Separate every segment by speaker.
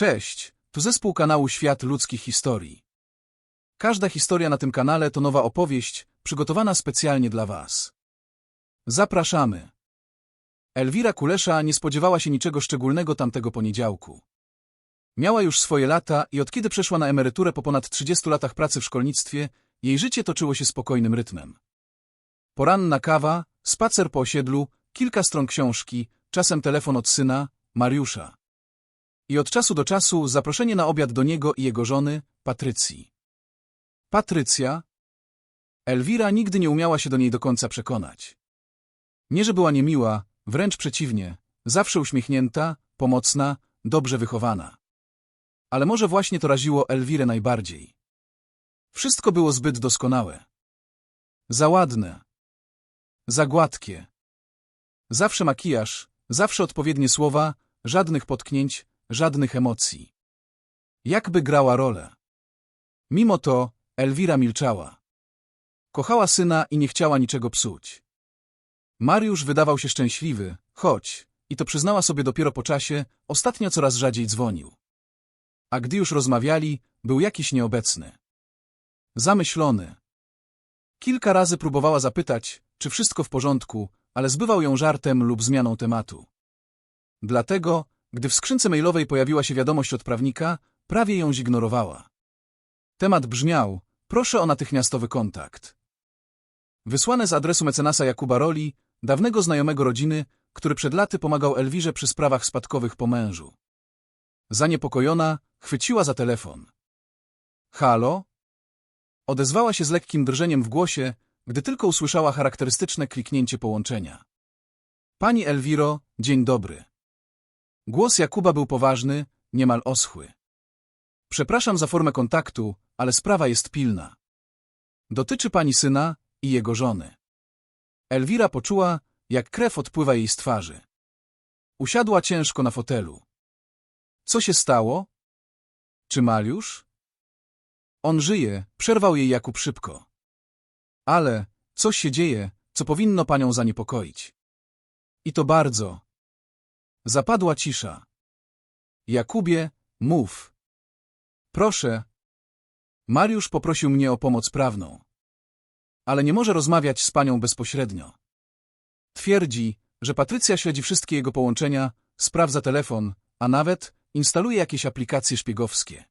Speaker 1: Cześć, tu zespół kanału Świat Ludzkich Historii. Każda historia na tym kanale to nowa opowieść, przygotowana specjalnie dla Was. Zapraszamy. Elwira Kulesza nie spodziewała się niczego szczególnego tamtego poniedziałku. Miała już swoje lata i od kiedy przeszła na emeryturę po ponad 30 latach pracy w szkolnictwie, jej życie toczyło się spokojnym rytmem. Poranna kawa, spacer po osiedlu, kilka stron książki, czasem telefon od syna, Mariusza. I od czasu do czasu zaproszenie na obiad do niego i jego żony, Patrycji. Patrycja? Elwira nigdy nie umiała się do niej do końca przekonać. Nie, że była niemiła, wręcz przeciwnie, zawsze uśmiechnięta, pomocna, dobrze wychowana. Ale może właśnie to raziło Elwirę najbardziej. Wszystko było zbyt doskonałe. Za ładne. Za gładkie. Zawsze makijaż, zawsze odpowiednie słowa, żadnych potknięć, żadnych emocji. Jakby grała rolę. Mimo to Elwira milczała. Kochała syna i nie chciała niczego psuć. Mariusz wydawał się szczęśliwy, choć, i to przyznała sobie dopiero po czasie, ostatnio coraz rzadziej dzwonił. A gdy już rozmawiali, był jakiś nieobecny. Zamyślony. Kilka razy próbowała zapytać, czy wszystko w porządku, ale zbywał ją żartem lub zmianą tematu. Dlatego, gdy w skrzynce mailowej pojawiła się wiadomość od prawnika, prawie ją zignorowała. Temat brzmiał, proszę o natychmiastowy kontakt. Wysłane z adresu mecenasa Jakuba Roli, dawnego znajomego rodziny, który przed laty pomagał Elwirze przy sprawach spadkowych po mężu. Zaniepokojona, chwyciła za telefon. Halo? Odezwała się z lekkim drżeniem w głosie, gdy tylko usłyszała charakterystyczne kliknięcie połączenia. Pani Elwiro, dzień dobry. Głos Jakuba był poważny, niemal oschły. Przepraszam za formę kontaktu, ale sprawa jest pilna. Dotyczy pani syna i jego żony. Elwira poczuła, jak krew odpływa jej z twarzy. Usiadła ciężko na fotelu. Co się stało? Czy Mariusz? On żyje, przerwał jej Jakub szybko. Ale coś się dzieje, co powinno panią zaniepokoić. I to bardzo. Zapadła cisza. Jakubie, mów. Proszę. Mariusz poprosił mnie o pomoc prawną. Ale nie może rozmawiać z panią bezpośrednio. Twierdzi, że Patrycja śledzi wszystkie jego połączenia, sprawdza telefon, a nawet instaluje jakieś aplikacje szpiegowskie.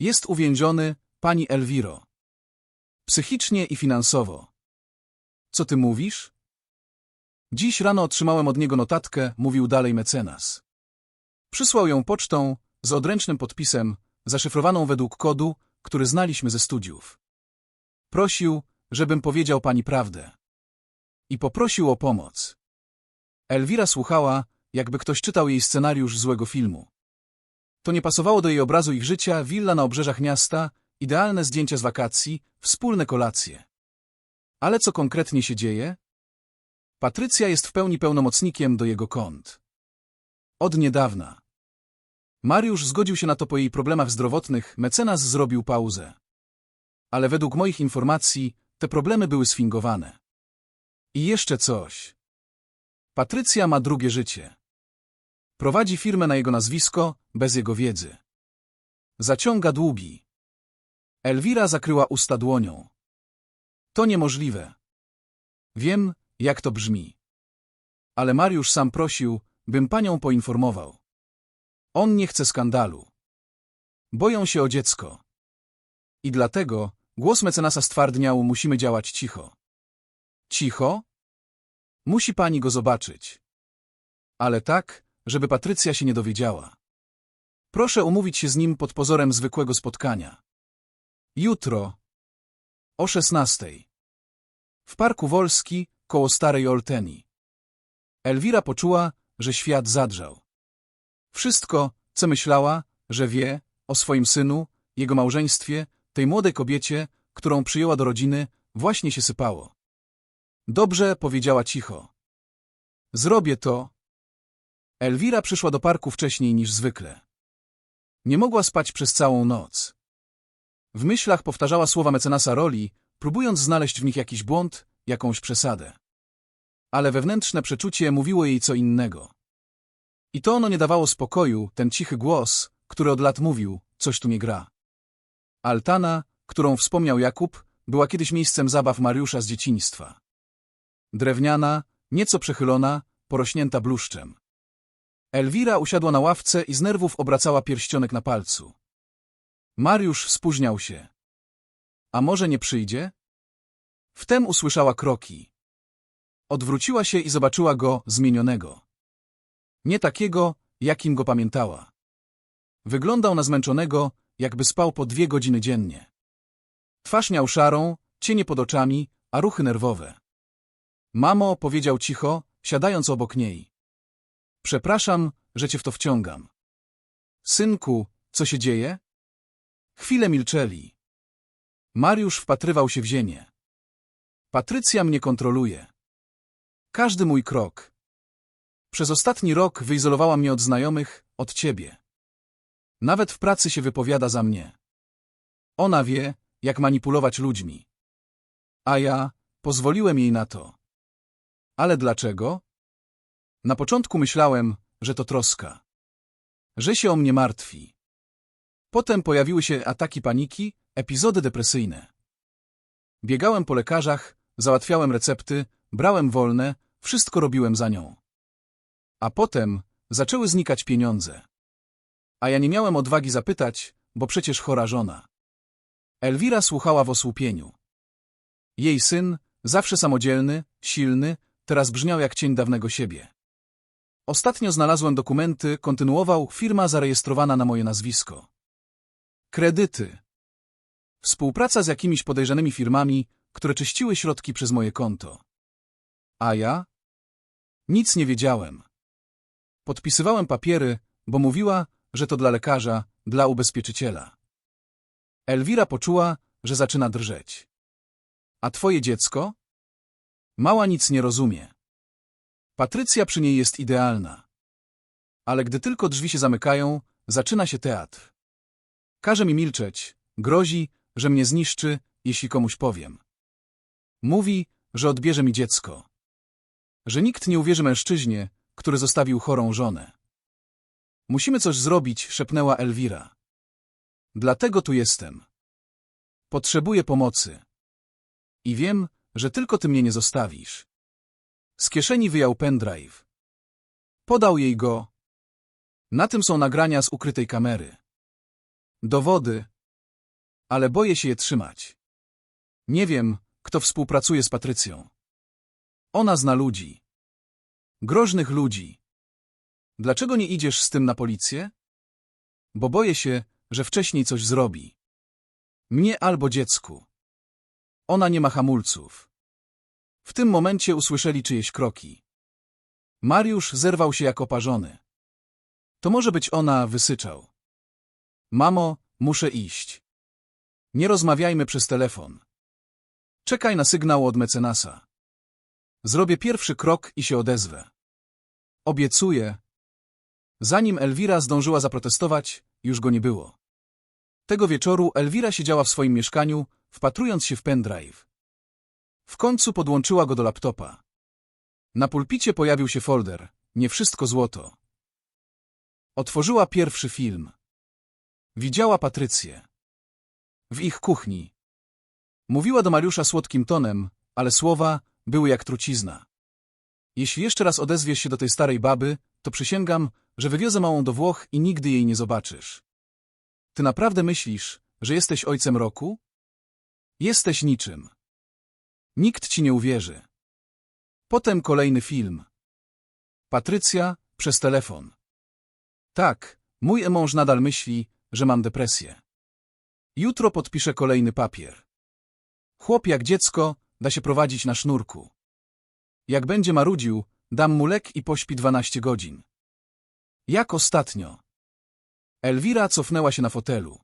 Speaker 1: Jest uwięziony, pani Elwiro. Psychicznie i finansowo. Co ty mówisz? Dziś rano otrzymałem od niego notatkę, mówił dalej mecenas. Przysłał ją pocztą z odręcznym podpisem, zaszyfrowaną według kodu, który znaliśmy ze studiów. Prosił, żebym powiedział pani prawdę. I poprosił o pomoc. Elwira słuchała, jakby ktoś czytał jej scenariusz złego filmu. To nie pasowało do jej obrazu ich życia, willa na obrzeżach miasta, idealne zdjęcia z wakacji, wspólne kolacje. Ale co konkretnie się dzieje? Patrycja jest w pełni pełnomocnikiem do jego kont. Od niedawna. Mariusz zgodził się na to po jej problemach zdrowotnych, mecenas zrobił pauzę. Ale według moich informacji te problemy były sfingowane. I jeszcze coś. Patrycja ma drugie życie. Prowadzi firmę na jego nazwisko, bez jego wiedzy. Zaciąga długi. Elwira zakryła usta dłonią. To niemożliwe. Wiem, jak to brzmi. Ale Mariusz sam prosił, bym panią poinformował. On nie chce skandalu. Boją się o dziecko. I dlatego głos mecenasa stwardniał, musimy działać cicho. Cicho? Musi pani go zobaczyć. Ale tak, żeby Patrycja się nie dowiedziała. Proszę umówić się z nim pod pozorem zwykłego spotkania. Jutro. O szesnastej. W Parku Wolski, koło starej Olteni. Elwira poczuła, że świat zadrżał. Wszystko, co myślała, że wie o swoim synu, jego małżeństwie, tej młodej kobiecie, którą przyjęła do rodziny, właśnie się sypało. Dobrze, powiedziała cicho. Zrobię to. Elwira przyszła do parku wcześniej niż zwykle. Nie mogła spać przez całą noc. W myślach powtarzała słowa mecenasa Roli, próbując znaleźć w nich jakiś błąd, jakąś przesadę. Ale wewnętrzne przeczucie mówiło jej co innego. I to ono nie dawało spokoju, ten cichy głos, który od lat mówił, coś tu nie gra. Altana, którą wspomniał Jakub, była kiedyś miejscem zabaw Mariusza z dzieciństwa. Drewniana, nieco przechylona, porośnięta bluszczem. Elwira usiadła na ławce i z nerwów obracała pierścionek na palcu. Mariusz spóźniał się. A może nie przyjdzie? Wtem usłyszała kroki. Odwróciła się i zobaczyła go zmienionego. Nie takiego, jakim go pamiętała. Wyglądał na zmęczonego, jakby spał po dwie godziny dziennie. Twarz miał szarą, cienie pod oczami, a ruchy nerwowe. Mamo, powiedział cicho, siadając obok niej. Przepraszam, że cię w to wciągam. Synku, co się dzieje? Chwilę milczeli. Mariusz wpatrywał się w ziemię. Patrycja mnie kontroluje. Każdy mój krok. Przez ostatni rok wyizolowała mnie od znajomych, od ciebie. Nawet w pracy się wypowiada za mnie. Ona wie, jak manipulować ludźmi. A ja pozwoliłem jej na to. Ale dlaczego? Na początku myślałem, że to troska. Że się o mnie martwi. Potem pojawiły się ataki paniki, epizody depresyjne. Biegałem po lekarzach, załatwiałem recepty, brałem wolne, wszystko robiłem za nią. A potem zaczęły znikać pieniądze. A ja nie miałem odwagi zapytać, bo przecież chora żona. Elwira słuchała w osłupieniu. Jej syn, zawsze samodzielny, silny, teraz brzmiał jak cień dawnego siebie. Ostatnio znalazłem dokumenty, kontynuował firma zarejestrowana na moje nazwisko. Kredyty. Współpraca z jakimiś podejrzanymi firmami, które czyściły środki przez moje konto. A ja? Nic nie wiedziałem. Podpisywałem papiery, bo mówiła, że to dla lekarza, dla ubezpieczyciela. Elwira poczuła, że zaczyna drżeć. A twoje dziecko? Mała nic nie rozumie. Patrycja przy niej jest idealna. Ale gdy tylko drzwi się zamykają, zaczyna się teatr. Każe mi milczeć, grozi, że mnie zniszczy, jeśli komuś powiem. Mówi, że odbierze mi dziecko. Że nikt nie uwierzy mężczyźnie, który zostawił chorą żonę. Musimy coś zrobić, szepnęła Elwira. Dlatego tu jestem. Potrzebuję pomocy. I wiem, że tylko ty mnie nie zostawisz. Z kieszeni wyjął pendrive. Podał jej go. Na tym są nagrania z ukrytej kamery. Dowody. Ale boję się je trzymać. Nie wiem, kto współpracuje z Patrycją. Ona zna ludzi. Groźnych ludzi. Dlaczego nie idziesz z tym na policję? Bo boję się, że wcześniej coś zrobi. Mnie albo dziecku. Ona nie ma hamulców. W tym momencie usłyszeli czyjeś kroki. Mariusz zerwał się jak oparzony. To może być ona, wysyczał. Mamo, muszę iść. Nie rozmawiajmy przez telefon. Czekaj na sygnał od mecenasa. Zrobię pierwszy krok i się odezwę. Obiecuję. Zanim Elwira zdążyła zaprotestować, już go nie było. Tego wieczoru Elwira siedziała w swoim mieszkaniu, wpatrując się w pendrive. W końcu podłączyła go do laptopa. Na pulpicie pojawił się folder. Nie wszystko złoto. Otworzyła pierwszy film. Widziała Patrycję. W ich kuchni. Mówiła do Mariusza słodkim tonem, ale słowa były jak trucizna. Jeśli jeszcze raz odezwiesz się do tej starej baby, to przysięgam, że wywiozę małą do Włoch i nigdy jej nie zobaczysz. Ty naprawdę myślisz, że jesteś ojcem roku? Jesteś niczym. Nikt ci nie uwierzy. Potem kolejny film. Patrycja przez telefon. Tak, mój mąż nadal myśli, że mam depresję. Jutro podpiszę kolejny papier. Chłop jak dziecko da się prowadzić na sznurku. Jak będzie marudził, dam mu lek i pośpi 12 godzin. Jak ostatnio. Elwira cofnęła się na fotelu.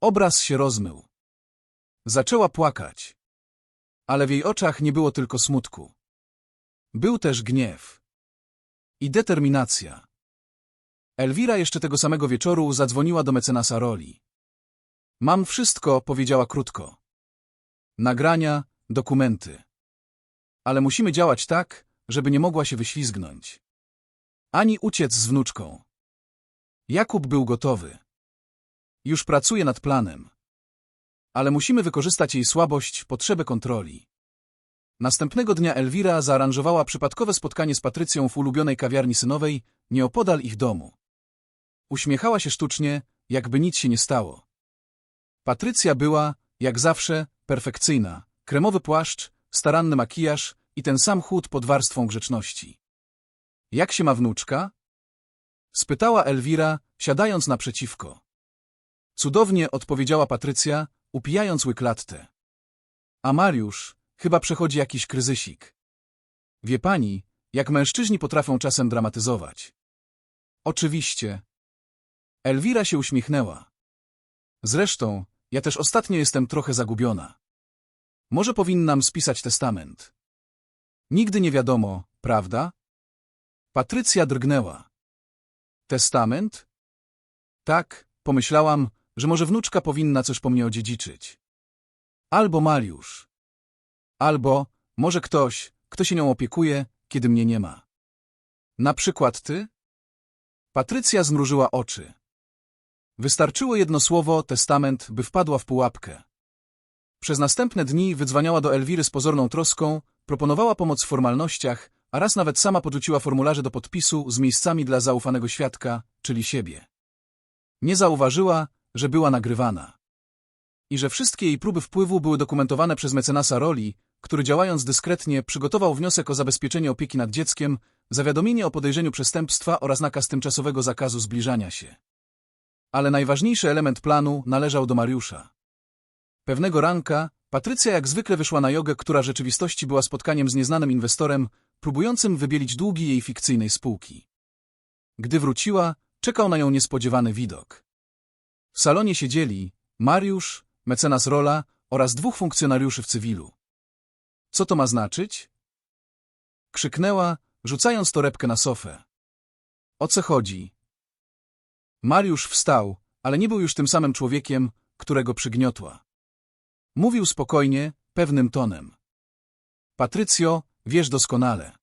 Speaker 1: Obraz się rozmył. Zaczęła płakać. Ale w jej oczach nie było tylko smutku. Był też gniew. I determinacja. Elwira jeszcze tego samego wieczoru zadzwoniła do mecenasa Roli. Mam wszystko, powiedziała krótko. Nagrania, dokumenty. Ale musimy działać tak, żeby nie mogła się wyślizgnąć. Ani uciec z wnuczką. Jakub był gotowy. Już pracuje nad planem. Ale musimy wykorzystać jej słabość, potrzebę kontroli. Następnego dnia Elwira zaaranżowała przypadkowe spotkanie z Patrycją w ulubionej kawiarni synowej, nieopodal ich domu. Uśmiechała się sztucznie, jakby nic się nie stało. Patrycja była, jak zawsze, perfekcyjna. Kremowy płaszcz, staranny makijaż i ten sam chód pod warstwą grzeczności. Jak się ma wnuczka? Spytała Elwira, siadając naprzeciwko. Cudownie odpowiedziała Patrycja, upijając łyk latte. A Mariusz, chyba przechodzi jakiś kryzysik. Wie pani, jak mężczyźni potrafią czasem dramatyzować. Oczywiście. Elwira się uśmiechnęła. Zresztą, ja też ostatnio jestem trochę zagubiona. Może powinnam spisać testament. Nigdy nie wiadomo, prawda? Patrycja drgnęła. Testament? Tak, pomyślałam, że może wnuczka powinna coś po mnie odziedziczyć. Albo Mariusz. Albo, może ktoś, kto się nią opiekuje, kiedy mnie nie ma. Na przykład ty? Patrycja zmrużyła oczy. Wystarczyło jedno słowo, testament, by wpadła w pułapkę. Przez następne dni wydzwaniała do Elwiry z pozorną troską, proponowała pomoc w formalnościach, a raz nawet sama podrzuciła formularze do podpisu z miejscami dla zaufanego świadka, czyli siebie. Nie zauważyła, że była nagrywana. I że wszystkie jej próby wpływu były dokumentowane przez mecenasa Roli, który działając dyskretnie przygotował wniosek o zabezpieczenie opieki nad dzieckiem, zawiadomienie o podejrzeniu przestępstwa oraz nakaz tymczasowego zakazu zbliżania się. Ale najważniejszy element planu należał do Mariusza. Pewnego ranka Patrycja jak zwykle wyszła na jogę, która w rzeczywistości była spotkaniem z nieznanym inwestorem, próbującym wybielić długi jej fikcyjnej spółki. Gdy wróciła, czekał na nią niespodziewany widok. W salonie siedzieli Mariusz, mecenas Rola oraz dwóch funkcjonariuszy w cywilu. Co to ma znaczyć? Krzyknęła, rzucając torebkę na sofę. O co chodzi? Mariusz wstał, ale nie był już tym samym człowiekiem, którego przygniotła. Mówił spokojnie, pewnym tonem. Patrycjo, wiesz doskonale.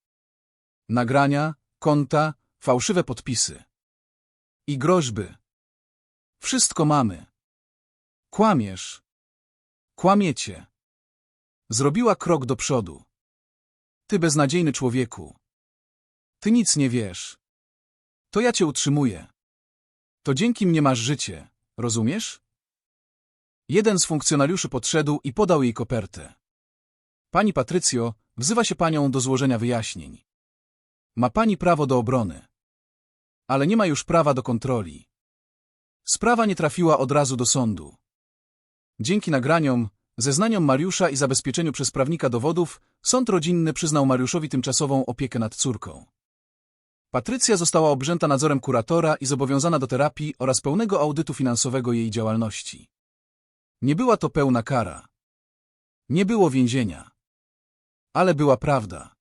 Speaker 1: Nagrania, konta, fałszywe podpisy. I groźby. Wszystko mamy. Kłamiesz. Kłamiecie. Zrobiła krok do przodu. Ty beznadziejny człowieku. Ty nic nie wiesz. To ja cię utrzymuję. To dzięki mnie masz życie, rozumiesz? Jeden z funkcjonariuszy podszedł i podał jej kopertę. Pani Patrycjo, wzywa się panią do złożenia wyjaśnień. Ma pani prawo do obrony. Ale nie ma już prawa do kontroli. Sprawa nie trafiła od razu do sądu. Dzięki nagraniom, zeznaniom Mariusza i zabezpieczeniu przez prawnika dowodów, sąd rodzinny przyznał Mariuszowi tymczasową opiekę nad córką. Patrycja została obrzęta nadzorem kuratora i zobowiązana do terapii oraz pełnego audytu finansowego jej działalności. Nie była to pełna kara. Nie było więzienia. Ale była prawda.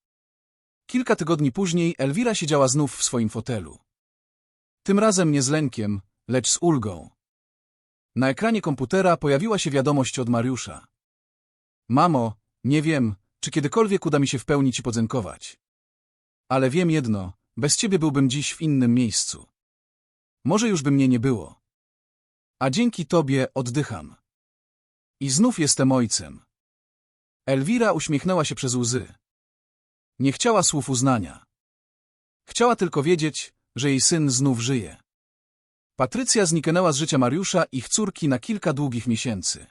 Speaker 1: Kilka tygodni później Elwira siedziała znów w swoim fotelu. Tym razem nie z lękiem, lecz z ulgą. Na ekranie komputera pojawiła się wiadomość od Mariusza. Mamo, nie wiem, czy kiedykolwiek uda mi się w pełni ci podziękować. Ale wiem jedno, bez ciebie byłbym dziś w innym miejscu. Może już by mnie nie było. A dzięki tobie oddycham. I znów jestem ojcem. Elwira uśmiechnęła się przez łzy. Nie chciała słów uznania. Chciała tylko wiedzieć, że jej syn znów żyje. Patrycja zniknęła z życia Mariusza i ich córki na kilka długich miesięcy.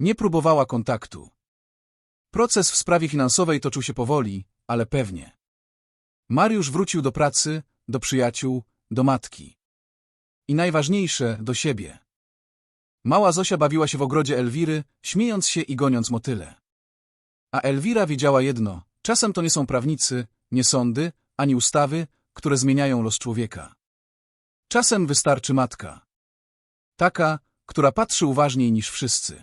Speaker 1: Nie próbowała kontaktu. Proces w sprawie finansowej toczył się powoli, ale pewnie. Mariusz wrócił do pracy, do przyjaciół, do matki. I najważniejsze, do siebie. Mała Zosia bawiła się w ogrodzie Elwiry, śmiejąc się i goniąc motyle. A Elwira wiedziała jedno, czasem to nie są prawnicy, nie sądy, ani ustawy, które zmieniają los człowieka. Czasem wystarczy matka. Taka, która patrzy uważniej niż wszyscy.